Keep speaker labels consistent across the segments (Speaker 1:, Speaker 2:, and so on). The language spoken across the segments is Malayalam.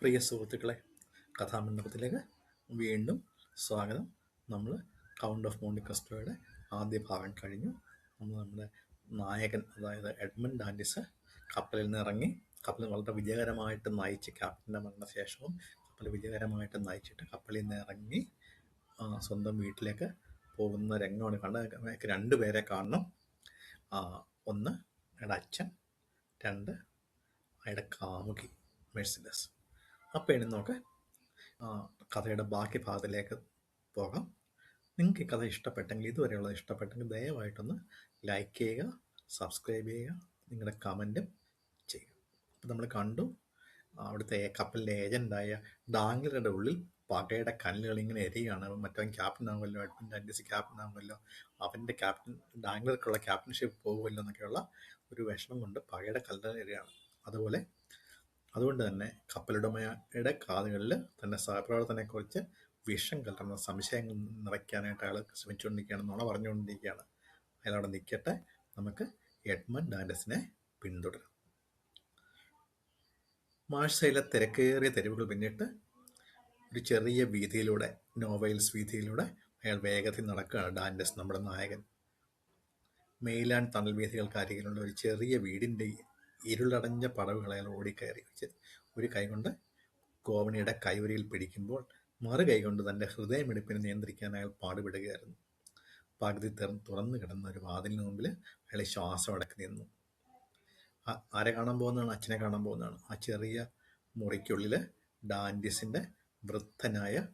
Speaker 1: പ്രിയ സുഹൃത്തുക്കളെ കഥാമണ്ഡപത്തിലേക്ക് വീണ്ടും സ്വാഗതം. നമ്മൾ കൗണ്ട് ഓഫ് മോണ്ടി ക്രിസ്റ്റോയുടെ ആദ്യ ഭാഗം കഴിഞ്ഞു. നമ്മൾ നമ്മുടെ നായകൻ അതായത് എഡ്മണ്ട് ഡാൻഡിസ് കപ്പലിൽ നിന്ന് ഇറങ്ങി കപ്പൽ വളരെ വിജയകരമായിട്ട് നയിച്ച് ക്യാപ്റ്റന്റെ മരണശേഷവും കപ്പൽ വിജയകരമായിട്ട് നയിച്ചിട്ട് കപ്പലിൽ നിന്ന് ഇറങ്ങി സ്വന്തം വീട്ടിലേക്ക് പോകുന്ന രംഗമാണ് കണ്ടത്. രണ്ട് പേരെ കാണണം. ഒന്ന് അയാളുടെ അച്ഛൻ രണ്ട് അയാളുടെ കാമുകി മെഴ്സിഡസ് അപ്പോൾ ഇനി നോക്കാം കഥയുടെ ബാക്കി ഭാഗത്തിലേക്ക് പോകാം. നിങ്ങൾക്ക് ഈ കഥ ഇഷ്ടപ്പെട്ടെങ്കിൽ ഇതുവരെയുള്ളത് ഇഷ്ടപ്പെട്ടെങ്കിൽ ദയവായിട്ടൊന്ന് ലൈക്ക് ചെയ്യുക സബ്സ്ക്രൈബ് ചെയ്യുക നിങ്ങളുടെ കമന്റും ചെയ്യുക. അപ്പോൾ നമ്മൾ കണ്ടു അവിടുത്തെ കപ്പലിന്റെ ഏജന്റായ ഡാംഗ്ലറുടെ ഉള്ളിൽ പകയുടെ കല്ലുകൾ ഇങ്ങനെ എരിയാണ് മറ്റവൻ ക്യാപ്റ്റൻ ആകുമല്ലോ എഡ്മണ്ട് സി ക്യാപ്റ്റൻ ആകുമല്ലോ അവന്റെ ക്യാപ്റ്റൻ ഡാംഗ്ലർക്കുള്ള ക്യാപ്റ്റൻഷിപ്പ് പോകുമല്ലോ എന്നൊക്കെയുള്ള ഒരു വിഷമം കൊണ്ട് പകയുടെ കല്ലുകൾ എരിയാണ് അതുപോലെ അതുകൊണ്ട് തന്നെ കപ്പലുടമയുടെ കാതുകളിൽ തന്നെ സഹപ്രവർത്തനെക്കുറിച്ച് വിഷം കലർന്ന സംശയങ്ങൾ നിറയ്ക്കാനായിട്ട് അയാൾ ശ്രമിച്ചുകൊണ്ടിരിക്കുകയാണ് നുണ പറഞ്ഞുകൊണ്ടിരിക്കുകയാണ്. അയാൾ അവിടെ നിൽക്കട്ടെ. നമുക്ക് എഡ്മണ്ട് ഡാൻഡസിനെ പിന്തുടരാം. മാഴ്സയിലെ തിരക്കേറിയ തെരുവുകൾ പിന്നിട്ട് ഒരു ചെറിയ വീതിയിലൂടെ നോവൽസ് വീതിയിലൂടെ അയാൾ വേഗത്തിൽ നടക്കുകയാണ് ഡാൻഡസ് നമ്മുടെ നായകൻ. മെയിലാൻ തണൽ വീഥികൾക്കരികിലുള്ള ഒരു ചെറിയ വീടിന്റെ ഇരുളടഞ്ഞ പടവുകൾ അയാൾ ഓടിക്കയറി വെച്ച് ഒരു കൈകൊണ്ട് ഗോവണിയുടെ കൈവരിയിൽ പിടിക്കുമ്പോൾ മറു കൈകൊണ്ട് തന്റെ ഹൃദയമിടിപ്പിനെ നിയന്ത്രിക്കാൻ അയാൾ പാടുപെടുകയായിരുന്നു. പകുതി തെർ തുറന്നു കിടന്ന ഒരു വാതിലിന് മുമ്പിൽ അയാൾ ശ്വാസം അടക്കി നിന്നു. ആരെ കാണാൻ പോകുന്നതാണ്? അച്ഛനെ കാണാൻ പോകുന്നതാണ്. ആ ചെറിയ മുറിക്കുള്ളിൽ ഡാൻഡിസിന്റെ വൃദ്ധനായ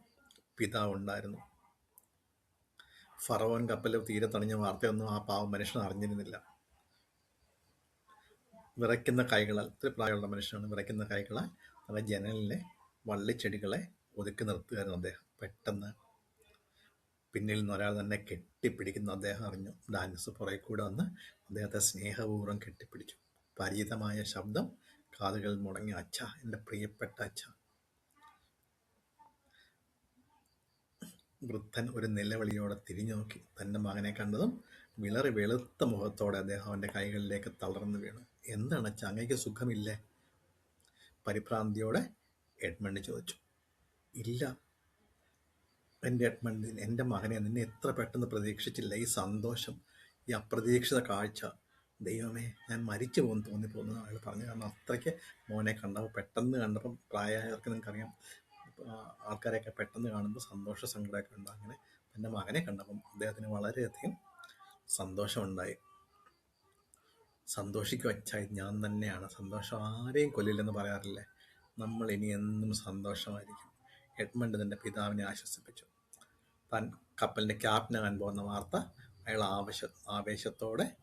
Speaker 1: പിതാവുണ്ടായിരുന്നു ഫറവോൻ കപ്പൽ തീരെ തണിഞ്ഞ വാർത്തയൊന്നും ആ പാവം മനുഷ്യൻ അറിഞ്ഞിരുന്നില്ല. വിറയ്ക്കുന്ന കൈകളാൽ ഒത്തിരി പ്രായമുള്ള മനുഷ്യനാണ് വിറയ്ക്കുന്ന കൈകളാൽ അവ ജനലിലെ വള്ളിച്ചെടികളെ ഒതുക്കി നിർത്തുകയായിരുന്നു അദ്ദേഹം. പെട്ടെന്ന് പിന്നിൽ നിന്ന് ഒരാൾ തന്നെ കെട്ടിപ്പിടിക്കുന്ന. അദ്ദേഹം അറിഞ്ഞു. ഡാൻസ് പുറകെ കൂടെ വന്ന് അദ്ദേഹത്തെ സ്നേഹപൂർവം കെട്ടിപ്പിടിച്ചു. പരിചിതമായ ശബ്ദം കാതുകളിൽ മുടങ്ങി അച്ഛ എന്റെ പ്രിയപ്പെട്ട അച്ഛ. വൃദ്ധൻ ഒരു നിലവിളിയോടെ തിരിഞ്ഞു നോക്കി. തന്റെ മകനെ കണ്ടതും വിളറി വെളുത്ത മുഖത്തോടെ അദ്ദേഹം അവന്റെ കൈകളിലേക്ക് തളർന്നു വീണു. എന്താണ് ചങ്ങയ്ക്ക് സുഖമില്ലേ? പരിഭ്രാന്തിയോടെ എഡ്മണ്ട് ചോദിച്ചു. ഇല്ല എന്റെ എഡ്മണ്ട് എന്റെ മകനെ നിന്നെ എത്ര പെട്ടെന്ന് പ്രതീക്ഷിച്ചില്ല. ഈ സന്തോഷം ഈ അപ്രതീക്ഷിത കാഴ്ച. ദൈവമേ ഞാൻ മരിച്ചു പോകുന്നു തോന്നിപ്പോകുന്നു അയാൾ പറഞ്ഞു കാരണം അത്രയ്ക്ക് മോനെ കണ്ടപ്പോൾ പെട്ടെന്ന് കണ്ടപ്പം പ്രായമായവർക്ക് നിങ്ങൾക്കറിയാം ആൾക്കാരെയൊക്കെ പെട്ടെന്ന് കാണുമ്പോൾ സന്തോഷ സങ്കടമൊക്കെ ഉണ്ട് അങ്ങനെ എന്റെ മകനെ കണ്ടപ്പം അദ്ദേഹത്തിന് വളരെയധികം സന്തോഷമുണ്ടായി. സന്തോഷിക്കും അച്ഛായി ഞാൻ തന്നെയാണ്. സന്തോഷം ആരെയും കൊല്ലില്ലെന്ന് പറയാറില്ലേ. നമ്മൾ ഇനി എന്നും സന്തോഷമായിരിക്കും. എഡ്മണ്ട് തന്റെ പിതാവിനെ ആശ്വസിപ്പിച്ചു. താൻ കപ്പലിന്റെ ക്യാപ്റ്റനാകാൻ പോകുന്ന വാർത്ത അയാൾ ആവശ്യ ആവേശത്തോടെ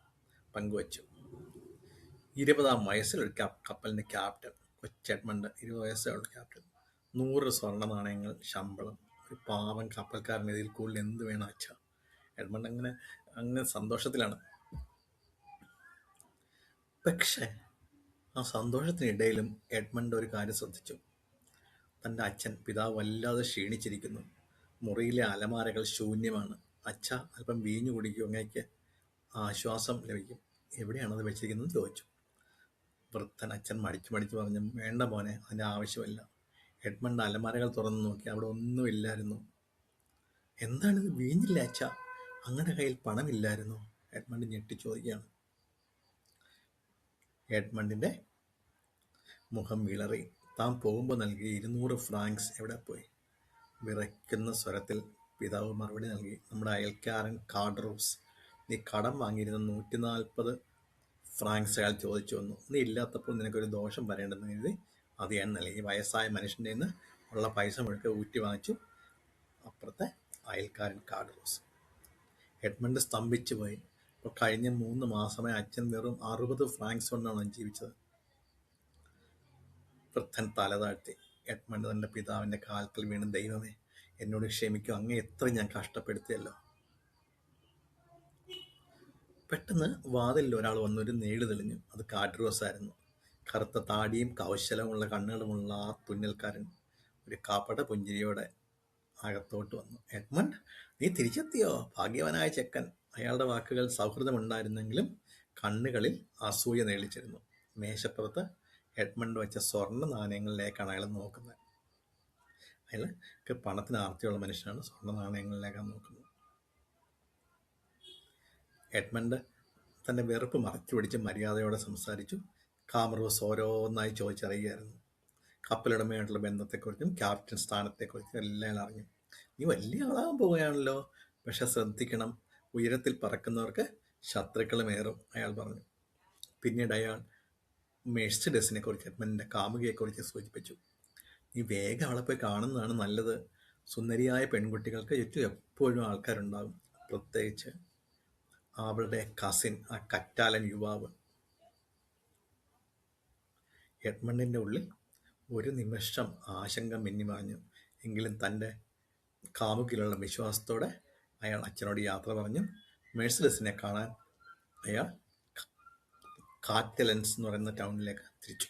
Speaker 1: പങ്കുവച്ചു. ഇരുപതാം വയസ്സിൽ ഒരു കപ്പ- കപ്പലിന്റെ ക്യാപ്റ്റൻ കൊച്ചെഡ്മണ്ട് ഇരുപത് വയസ്സുള്ള ക്യാപ്റ്റൻ. നൂറ് സ്വർണ നാണയങ്ങൾ ശമ്പളം. ഒരു പാവം കപ്പൽക്കാരൻ ഇതിൽ കൂടുതൽ എന്ത് വേണം അച്ഛ? എഡ്മണ്ട് അങ്ങനെ അങ്ങനെ സന്തോഷത്തിലാണ്. പക്ഷേ ആ സന്തോഷത്തിനിടയിലും എഡ്മണ്ട് ഒരു കാര്യം ശ്രദ്ധിച്ചു. തന്റെ അച്ഛൻ പിതാവ് വല്ലാതെ ക്ഷീണിച്ചിരിക്കുന്നു. മുറിയിലെ അലമാരകൾ ശൂന്യമാണ്. അച്ഛ അല്പം വീഞ്ഞു കുടിക്കും അങ്ങേക്ക് ആശ്വാസം ലഭിക്കും. എവിടെയാണത് വെച്ചിരിക്കുന്നത് ചോദിച്ചു. വൃദ്ധൻ അച്ഛൻ മടിച്ചു മടിച്ചു പറഞ്ഞു വേണ്ട മോനെ അതിന്റെ ആവശ്യമില്ല. എഡ്മണ്ട് അലമാരകൾ തുറന്നു നോക്കി അവിടെ ഒന്നുമില്ലായിരുന്നു. എന്താണിത്? വീഞ്ഞില്ല അച്ഛ? അങ്ങയുടെ കയ്യിൽ പണമില്ലായിരുന്നു? എഡ്മണ്ട് ഞെട്ടി ചോദിക്കുകയാണ്. എഡ്മണ്ടിന്റെ മുഖം വിളറി. താൻ പോകുമ്പോൾ നൽകിയ ഇരുന്നൂറ് ഫ്രാങ്ക്സ് എവിടെ പോയി? വിറയ്ക്കുന്ന സ്വരത്തിൽ പിതാവ് മറുപടി നൽകി. നമ്മുടെ അയൽക്കാരൻ കാർഡറൂസ് നീ കടം വാങ്ങിയിരുന്ന നൂറ്റി നാൽപ്പത് ഫ്രാങ്ക്സ് അയാൾ ചോദിച്ചു വന്നു. നീ ഇല്ലാത്തപ്പോൾ നിനക്കൊരു ദോഷം വരേണ്ടെന്ന് കരുതി? അത് ഞാൻ നൽകി. വയസ്സായ മനുഷ്യന്റെ നിന്ന് ഉള്ള പൈസ മുഴുക്കെ ഊറ്റി വാങ്ങിച്ചു അപ്പുറത്തെ അയൽക്കാരൻ കാർഡറൂസ് എഡ്മണ്ട് സ്തംഭിച്ചു പോയി ഇപ്പോൾ കഴിഞ്ഞ മൂന്ന് മാസമായി അച്ഛൻ വെറും അറുപത് ഫ്രാങ്ക്സ് കൊണ്ടാണ് ജീവിച്ചത്. വൃദ്ധൻ തല താഴ്ത്തി. എഡ്മണ്ട് തന്റെ പിതാവിന്റെ കാൽക്കൽ വീണ്. ദൈവമേ എന്നോട് ക്ഷമിക്കും. അങ്ങേ എത്ര ഞാൻ കഷ്ടപ്പെടുത്തിയല്ലോ. പെട്ടെന്ന് വാതിലിൽ ഒരാൾ വന്നൊരു നീട് തെളിഞ്ഞു. അത് കാട്രോസായിരുന്നു കറുത്ത താടിയും കൗശലമുള്ള കണ്ണുകളുമുള്ള ആ തുന്നൽക്കാരൻ ഒരു കാപ്പട പുഞ്ചിരിയോടെ അകത്തോട്ട് വന്നു. എഡ്മണ്ട് നീ തിരിച്ചെത്തിയോ? ഭാഗ്യവനായ ചെക്കൻ. അയാളുടെ വാക്കുകൾ സൗഹൃദമുണ്ടായിരുന്നെങ്കിലും കണ്ണുകളിൽ അസൂയ നേളിച്ചിരുന്നു. മേശപ്പുറത്ത് എഡ്മണ്ട് വെച്ച സ്വർണ നാണയങ്ങളിലേക്കാണ് അയാൾ നോക്കുന്നത്. അയാൾക്ക് പണത്തിന് ആർത്തിയുള്ള മനുഷ്യനാണ്. സ്വർണ നാണയങ്ങളിലേക്കാണ് നോക്കുന്നത്. എഡ്മണ്ട് തന്റെ വെറുപ്പ് മറച്ചു പിടിച്ച് മര്യാദയോടെ സംസാരിച്ചു. കാമറോസ് ഓരോന്നായി ചോദിച്ചറിയുകയായിരുന്നു. കപ്പലുടമയായിട്ടുള്ള ബന്ധത്തെക്കുറിച്ചും ക്യാപ്റ്റൻ സ്ഥാനത്തെക്കുറിച്ചും എല്ലാം അറിഞ്ഞു. നീ വലിയ ആളാകാൻ പോവുകയാണല്ലോ. പക്ഷെ ശ്രദ്ധിക്കണം. ഉയരത്തിൽ പറക്കുന്നവർക്ക് ശത്രുക്കളുമേറും അയാൾ പറഞ്ഞു. പിന്നീട് അയാൾ മെഴ്സിഡസിനെ കുറിച്ച് എഡ്മണ്ടിന്റെ കാമുകയെക്കുറിച്ച് സൂചിപ്പിച്ചു. നീ വേഗം അവളെ പോയി കാണുന്നതാണ് നല്ലത്. സുന്ദരിയായ പെൺകുട്ടികൾക്ക് ചുറ്റും എപ്പോഴും ആൾക്കാരുണ്ടാകും പ്രത്യേകിച്ച് അവളുടെ കസിൻ ആ കറ്റാലൻ യുവാവ്. എഡ്മണ്ടിന്റെ ഉള്ളിൽ ഒരു നിമിഷം ആശങ്ക മിന്നിമറഞ്ഞു എങ്കിലും തന്റെ കാമുകിലുള്ള വിശ്വാസത്തോടെ അയാൾ അച്ഛനോട് യാത്ര പറഞ്ഞു മേഴ്സലസിനെ കാണാൻ അയാൾ കാറ്റലൻസ് എന്ന് പറയുന്ന ടൗണിലേക്ക് തിരിച്ചു.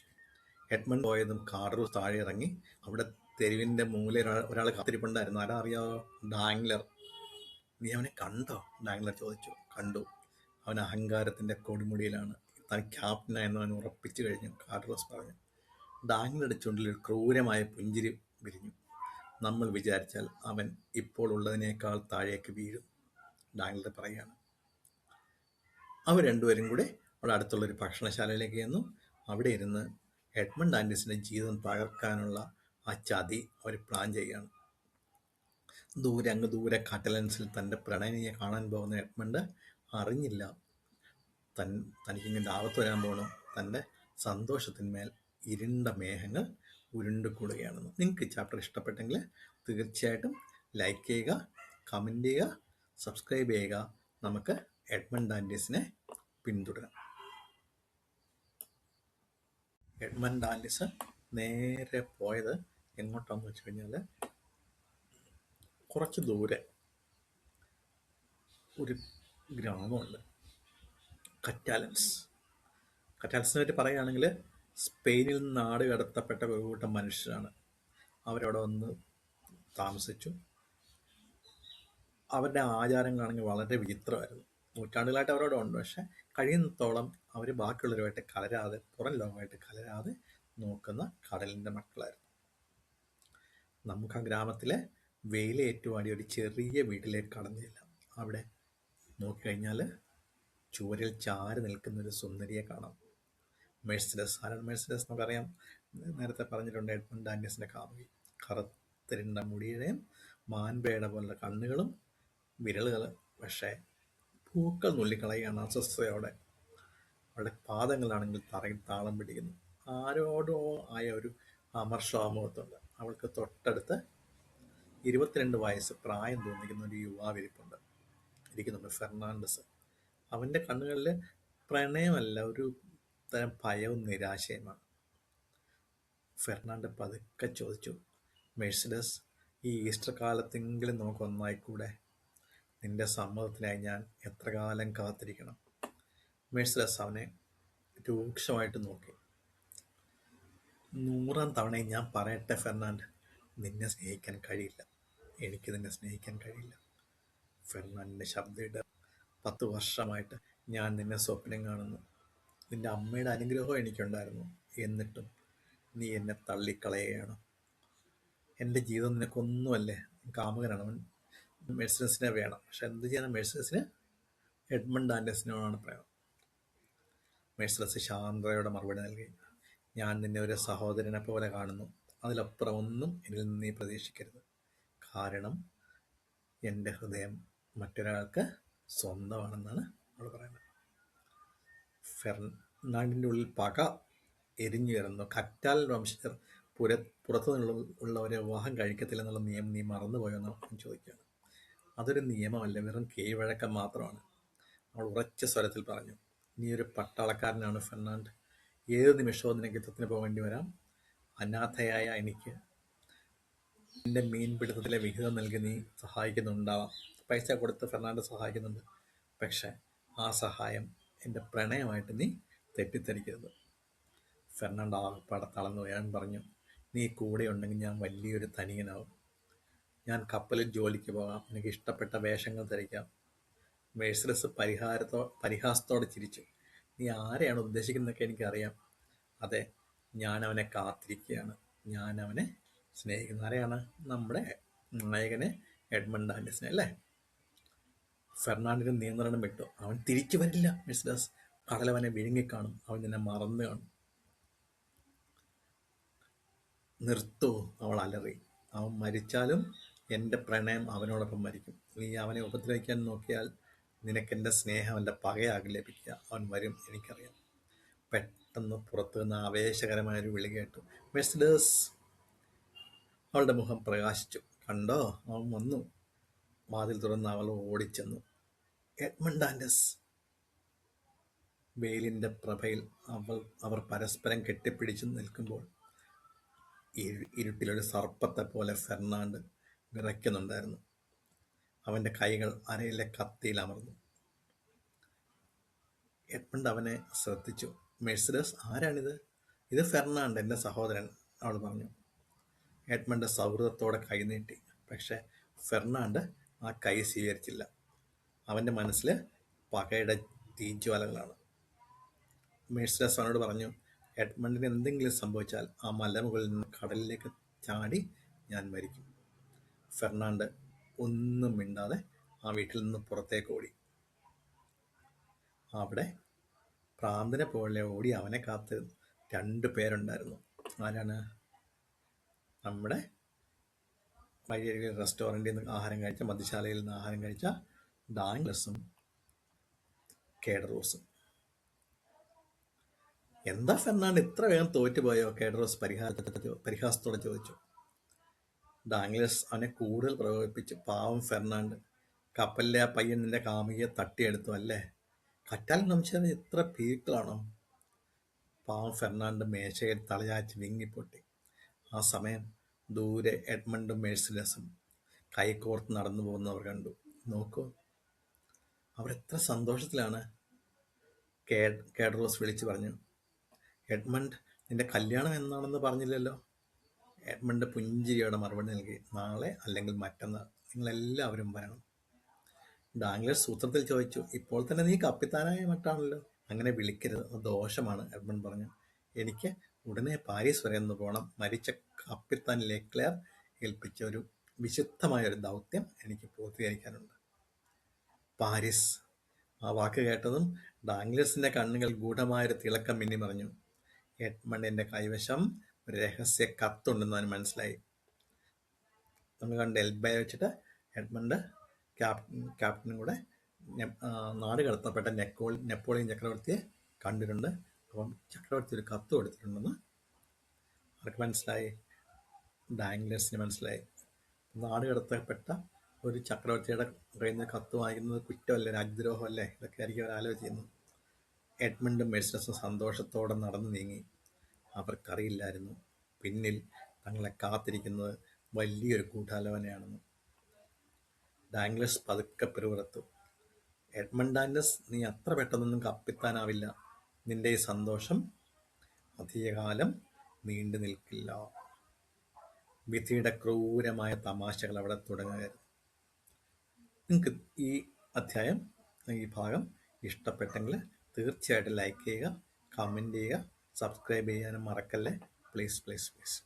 Speaker 1: എഡ്മണ്ട് പോയതും കാറു താഴെ ഇറങ്ങി അവിടെ തെരുവിന്റെ മൂലയിൽ ഒരാൾ കാത്തിരിപ്പുണ്ടായിരുന്നു. ആരാ അറിയാവോ ഡാങ്ലർ നീ അവനെ കണ്ടോ? ഡാംഗ്ലർ ചോദിച്ചു. കണ്ടു. അവൻ അഹങ്കാരത്തിന്റെ കൊടുമുടിയിലാണ്. താൻ ക്യാപ്റ്റനായെന്ന് അവൻ ഉറപ്പിച്ചു കഴിഞ്ഞു. കാർലോസ് പറഞ്ഞു. ഡാംഗ്ലറുടെ ചുണ്ടിൽ ക്രൂരമായ പുഞ്ചിരി വിരിഞ്ഞു. നമ്മൾ വിചാരിച്ചാൽ അവൻ ഇപ്പോൾ ഉള്ളതിനേക്കാൾ താഴേക്ക് വീഴും. ഡാങ്ലർ പറയുകയാണ് അവർ രണ്ടുപേരും കൂടെ അവിടെ അടുത്തുള്ളൊരു ഭക്ഷണശാലയിലേക്ക് ചെന്നു. അവിടെ ഇരുന്ന് എഡ്മണ്ട് ആൻഡീസിന്റെ ജീവിതം തകർക്കാനുള്ള ആ ചതി അവർ പ്ലാൻ ചെയ്യുകയാണ്. ദൂരെ അങ്ങ് ദൂരെ കാറ്റലൻസിൽ തന്റെ പ്രണയിനിയെ കാണാൻ പോകുന്ന എഡ്മണ്ട് അറിഞ്ഞില്ല. തൻ തനിക്കിങ്ങനെ ആപത്ത് വരാൻ പോകണം തന്റെ സന്തോഷത്തിന്മേൽ ഇരുണ്ട മേഘങ്ങൾ ഉരുണ്ടുകൂടുകയാണെന്ന്. നിങ്ങൾക്ക് ചാപ്റ്റർ ഇഷ്ടപ്പെട്ടെങ്കിൽ തീർച്ചയായിട്ടും ലൈക്ക് ചെയ്യുക കമന്റ് ചെയ്യുക സബ്സ്ക്രൈബ് ചെയ്യുക. നമുക്ക് എഡ്മണ്ട് ഡാൻഡീസിനെ പിന്തുടരാം. എഡ്മണ്ട് ആൻഡീസ് നേരെ പോയത് എങ്ങോട്ടാന്ന് വെച്ച് കഴിഞ്ഞാൽ കുറച്ച് ദൂരെ ഒരു ഗ്രാമമുണ്ട്. കറ്റാലൻസ്. കറ്റാലൻസിനെ പറ്റി പറയുകയാണെങ്കിൽ സ്പെയിനിൽ നിന്ന് നാട് കടത്തപ്പെട്ട ഒരു കൂട്ടം മനുഷ്യരാണ്. അവരവിടെ വന്ന് താമസിച്ചു. അവരുടെ ആചാരങ്ങളാണെങ്കിൽ വളരെ വിചിത്രമായിരുന്നു. നൂറ്റാണ്ടുകളായിട്ട് അവരോട് ഉണ്ട്. പക്ഷെ കഴിയുന്നത്തോളം അവർ ബാക്കിയുള്ളവരുമായിട്ട് കലരാതെ പുറം ലോകമായിട്ട് കലരാതെ നോക്കുന്ന കടലിന്റെ മക്കളായിരുന്നു. നമുക്ക് ആ ഗ്രാമത്തിലെ വെയിലേറ്റുവാടിയ ഒരു ചെറിയ വീട്ടിലേക്ക് കടന്നില്ല. അവിടെ നോക്കിക്കഴിഞ്ഞാൽ ചുവരിൽ ചാരി നിൽക്കുന്ന ഒരു സുന്ദരിയെ കാണാം. മെഴ്സിഡസ് ആരാണ് മെഴ്സിഡസ് നമുക്കറിയാം നേരത്തെ പറഞ്ഞിട്ടുണ്ട് എഡ്മണ്ട് ഡാനിയസിന്റെ കാമുകി കറുത്തിരുണ്ട മുടിയുടെയും മാൻപേട പോലുള്ള കണ്ണുകളും വിരലുകൾ പക്ഷേ പൂക്കൾ നുള്ളിക്കളയാണ് അസ്വസ്ഥതയോടെ അവരുടെ പാദങ്ങളാണെങ്കിൽ തറയിൽ താളം പിടിക്കുന്നു. ആരോടോ ആയ ഒരു അമർഷാമുഖത്തുണ്ട്. അവൾക്ക് തൊട്ടടുത്ത് ഇരുപത്തിരണ്ട് വയസ്സ് പ്രായം തോന്നിക്കുന്ന ഒരു യുവാവിരിപ്പുണ്ട് ഇരിക്കുന്നുണ്ട് ഫെർണാണ്ടസ് അവന്റെ കണ്ണുകളിൽ പ്രണയമല്ല ഒരു തരം ഭയവും നിരാശയുമാണ്. ഫെർണാണ്ട് പതുക്കെ ചോദിച്ചു മെഴ്സിഡസ് ഈ ഈസ്റ്റർ കാലത്തെങ്കിലും നമുക്ക് ഒന്നായിക്കൂടെ നിന്റെ സമ്മതത്തിനായി ഞാൻ എത്ര കാലം കാത്തിരിക്കണം? മെഴ്സിഡസ് അവനെ രൂക്ഷമായിട്ട് നോക്കി. നൂറാം തവണയും ഞാൻ പറയട്ടെ ഫെർണാണ്ട് നിന്നെ സ്നേഹിക്കാൻ കഴിയില്ല. എനിക്ക് നിന്നെ സ്നേഹിക്കാൻ കഴിയില്ല. ഫെർണാണ്ടിന്റെ ശബ്ദയുടെ പത്ത് വർഷമായിട്ട് ഞാൻ നിന്നെ സ്വപ്നം കാണുന്നു. നിന്റെ അമ്മയുടെ അനുഗ്രഹം എനിക്കുണ്ടായിരുന്നു. എന്നിട്ടും നീ എന്നെ തള്ളിക്കളയുകയാണ്. എന്റെ ജീവിതം നിനക്കൊന്നുമല്ലേ? കാമുകനാണ്. അവൻ മെഴ്സിനസിനെ വേണം. പക്ഷെ എന്ത് ചെയ്യണം മെഴ്സിനസിന് എഡ്മണ്ട് ആൻഡസിനോടാണ് പ്രേമം. മെഴ്സിനസ് ശാന്തതയോടെ മറുപടി നൽകി. ഞാൻ നിന്നെ ഒരു സഹോദരനെ പോലെ കാണുന്നു. അതിലപ്പുറം ഒന്നും എനിൽ നിന്ന് നീ പ്രതീക്ഷിക്കരുത്. കാരണം എന്റെ ഹൃദയം മറ്റൊരാൾക്ക് സ്വന്തമാണെന്നാണ് അവൾ പറയുന്നത്. ഫെർണാണ്ടിന്റെ ഉള്ളിൽ പക എരിഞ്ഞുയർന്നു കറ്റാൽ വംശജർ പുര പുറത്തു ഉള്ളവരെ വിവാഹം കഴിക്കത്തില്ല എന്നുള്ള നിയമം നീ മറന്നുപോയെന്ന് ഞാൻ ചോദിക്കുകയാണ്. അതൊരു നിയമമല്ല വെറും കീഴ്വഴക്കം മാത്രമാണ്. അവൾ ഉറച്ച സ്വരത്തിൽ പറഞ്ഞു നീ ഒരു പട്ടാളക്കാരനാണ് ഫെർണാണ്ട്. ഏത് നിമിഷവും നിനക്ക് യുദ്ധത്തിന് പോകേണ്ടി വരാം. അനാഥയായ എനിക്ക് എന്റെ മീൻപിടുത്തത്തിലെ വിഹിതം നൽകി നീ സഹായിക്കുന്നുണ്ടാവാം. പൈസ കൊടുത്ത് ഫെർണാണ്ട് സഹായിക്കുന്നുണ്ട്. പക്ഷേ ആ സഹായം എന്റെ പ്രണയമായിട്ട് നീ തെറ്റിദ്ധരിക്കരുത്. ഫെർണാണ്ട് ആകപ്പാടെ തളർന്നു ഞാൻ പറഞ്ഞു നീ കൂടെ ഉണ്ടെങ്കിൽ ഞാൻ വലിയൊരു തനിയനാവും ഞാൻ കപ്പലിൽ ജോലിക്ക് പോകാം. എനിക്ക് ഇഷ്ടപ്പെട്ട വേഷങ്ങൾ ധരിക്കാം. മേഴ്സലസ് പരിഹാരത്തോ പരിഹാസത്തോടെ ചിരിച്ചു. നീ ആരെയാണ് ഉദ്ദേശിക്കുന്നതൊക്കെ എനിക്കറിയാം. അതെ ഞാൻ അവനെ കാത്തിരിക്കുകയാണ്. ഞാൻ അവനെ സ്നേഹിക്കുന്ന ആരെയാണ്? നമ്മുടെ നായകനെ എഡ്മണ്ട് ആൻഡസിനെ അല്ലേ? ഫെർണാണ്ടിന് നിയന്ത്രണം വിട്ടു. അവൻ തിരിച്ചു വരില്ല മിസ്ഡാസ് കടലവനെ വിഴുങ്ങിക്കാണും. അവൻ നിന്നെ മറന്നു കാണും. നിർത്തൂ അവൾ അലറി. അവൻ മരിച്ചാലും എന്റെ പ്രണയം അവനോടൊപ്പം മരിക്കും. നീ അവനെ ഉപദ്രവിക്കാൻ നോക്കിയാൽ നിനക്കെന്റെ സ്നേഹം എന്റെ പകയാകെ ലഭിക്കുക. അവൻ വരും എനിക്കറിയാം. പെട്ടെന്ന് പുറത്തു നിന്ന് ആവേശകരമായ ഒരു വിളി കേട്ടു. മെസ്ഡേഴ്സ് അവളുടെ മുഖം പ്രകാശിച്ചു. കണ്ടോ? അവൻ വന്നു. വാതിൽ തുറന്ന് അവൾ ഓടിച്ചെന്നു. എഡ്മണ്ടാൻഡസ് വെയിലിന്റെ പ്രഭയിൽ അവൾ അവർ പരസ്പരം കെട്ടിപ്പിടിച്ചു നിൽക്കുമ്പോൾ ഇരുട്ടിലൊരു സർപ്പത്തെ പോലെ ഫെർണാണ്ട് വിറയ്ക്കുന്നുണ്ടായിരുന്നു. അവന്റെ കൈകൾ അരയിലെ കത്തിയിൽ അമർന്നു. എഡ്മണ്ട് അവനെ ശ്രദ്ധിച്ചു. മെഴ്സിഡസ് ആരാണിത്? ഇത് ഫെർണാണ്ട് എന്റെ സഹോദരൻ അവൾ പറഞ്ഞു. എഡ്മണ്ട് സൗഹൃദത്തോടെ കൈനീട്ടി. പക്ഷെ ഫെർണാണ്ട് ആ കൈ സ്വീകരിച്ചില്ല. അവന്റെ മനസ്സിൽ പകയുടെ തീജ്വാലകളാണ്. മേഴ്സിഡസ് അവനോട് പറഞ്ഞു എഡ്മണ്ടിന് എന്തെങ്കിലും സംഭവിച്ചാൽ ആ മലമുകളിൽ നിന്ന് കടലിലേക്ക് ചാടി ഞാൻ മരിക്കും. ഫെർണാണ്ട് ഒന്നും മിണ്ടാതെ ആ വീട്ടിൽ നിന്ന് പുറത്തേക്ക് ഓടി. അവിടെ പ്രാന്തനെ പോലെ ഓടി അവനെ കാത്ത് രണ്ട് പേരുണ്ടായിരുന്നു. ആരാണ്? നമ്മുടെ വഴിയരികിൽ റെസ്റ്റോറന്റിൽ നിന്ന് ആഹാരം കഴിച്ച മദ്യശാലയിൽ നിന്ന് ആഹാരം കഴിച്ച ഡാങ്ലസും കേഡറോസും എന്താ ഫെർണാണ്ട് ഇത്ര വേഗം തോറ്റുപോയോ? കേഡറോസ് പരിഹാസ പരിഹാസത്തോടെ ചോദിച്ചു. ഡാങ്ലസ് അവനെ കൂടുതൽ പ്രകോപിപ്പിച്ചു. പാവം ഫെർണാണ്ട്. കപ്പലിലെ ആ പയ്യൻ നിന്റെ കാമുകിയെ തട്ടിയെടുത്തു അല്ലേ? കറ്റാൽ നമിച്ചത് ഇത്ര പീക്കളാണോ പാവം ഫെർണാണ്ട് മേശയിൽ തലയാച്ച് വിങ്ങിപ്പൊട്ടി. ആ സമയം ദൂരെ എഡ്മണ്ടും മേഴ്സിലസും കൈകോർത്ത് നടന്നു പോകുന്നവർ കണ്ടു. നോക്കൂ. അവരെത്ര സന്തോഷത്തിലാണ്. സന്തോഷത്തിലാണ് കേഡറോസ് വിളിച്ചു പറഞ്ഞു എഡ്മണ്ട് നിന്റെ കല്യാണം എന്നാണെന്ന് പറഞ്ഞില്ലല്ലോ? എഡ്മണ്ട് പുഞ്ചിരിയോടെ മറുപടി നൽകി നാളെ അല്ലെങ്കിൽ മറ്റന്നാൾ നിങ്ങളെല്ലാവരും വരണം. ഡാംഗ്ലർ സൂത്രത്തിൽ ചോദിച്ചു ഇപ്പോൾ തന്നെ നീ കപ്പിത്താനായ മട്ടാണല്ലോ അങ്ങനെ വിളിക്കരുത്. ദോഷമാണ് എഡ്മണ്ട് പറഞ്ഞു. എനിക്ക് ഉടനെ പാരീസ് വരെ ഒന്ന് പോകണം മരിച്ച കാപ്പിത്താൻ ലെക്ലെയർ ഏൽപ്പിച്ച ഒരു വിശുദ്ധമായ ഒരു ദൗത്യം എനിക്ക് പൂർത്തീകരിക്കാനുണ്ട്. പാരീസ്. ആ വാക്ക് കേട്ടതും ഡാംഗ്ലേഴ്സിന്റെ കണ്ണുകൾ ഗൂഢമായൊരു തിളക്കം മിന്നി പറഞ്ഞു എഡ്മണ്ടിന്റെ കൈവശം രഹസ്യ കത്തുണ്ടെന്ന് അവന് മനസ്സിലായി. നമ്മൾ കണ്ട് എൽബയെ വെച്ചിട്ട് എഡ്മണ്ട് ക്യാപ്റ്റൻ ക്യാപ്റ്റനും കൂടെ നാട് കടത്തപ്പെട്ട നെപ്പോളിയൻ ചക്രവർത്തിയെ കണ്ടിട്ടുണ്ട്. അപ്പം ചക്രവർത്തി ഒരു കത്ത് കൊടുത്തിട്ടുണ്ടെന്ന് അവർക്ക് മനസ്സിലായി? ഡാംഗ്ലേഴ്സിന് മനസ്സിലായി. നാട് കടത്തപ്പെട്ട ഒരു ചക്രവർത്തിയുടെ കയ്യിൽ നിന്ന് കത്ത് വാങ്ങിക്കുന്നത് കുറ്റമല്ലേ? രാജ്യദ്രോഹമല്ലേ? ഇതൊക്കെ ആയിരിക്കും അവർ ആലോചിക്കുന്നത് എഡ്മണ്ടും സന്തോഷത്തോടെ നടന്നു നീങ്ങി. അവർക്കറിയില്ലായിരുന്നു. പിന്നിൽ തങ്ങളെ കാത്തിരിക്കുന്നത് വലിയൊരു കൂട്ടാലോചനയാണെന്ന് ഡാംഗ്ലസ് പതുക്കെ പിറുപിറുത്തു. എഡ്മണ്ടാൻഡസ് നീ അത്ര പെട്ടെന്നൊന്നും കപ്പിത്താനാവില്ല. നിന്റെ സന്തോഷം അധികകാലം നീണ്ടു നിൽക്കില്ല. വിധിയുടെ ക്രൂരമായ തമാശകൾ അവിടെ തുടങ്ങുകയായിരുന്നു. നിങ്ങൾക്ക് ഈ അധ്യായം ഈ ഭാഗം ഇഷ്ടപ്പെട്ടെങ്കിൽ തീർച്ചയായിട്ടും ലൈക്ക് ചെയ്യുക കമന്റ് ചെയ്യുക സബ്സ്ക്രൈബ് ചെയ്യാനും മറക്കല്ലേ? Please please please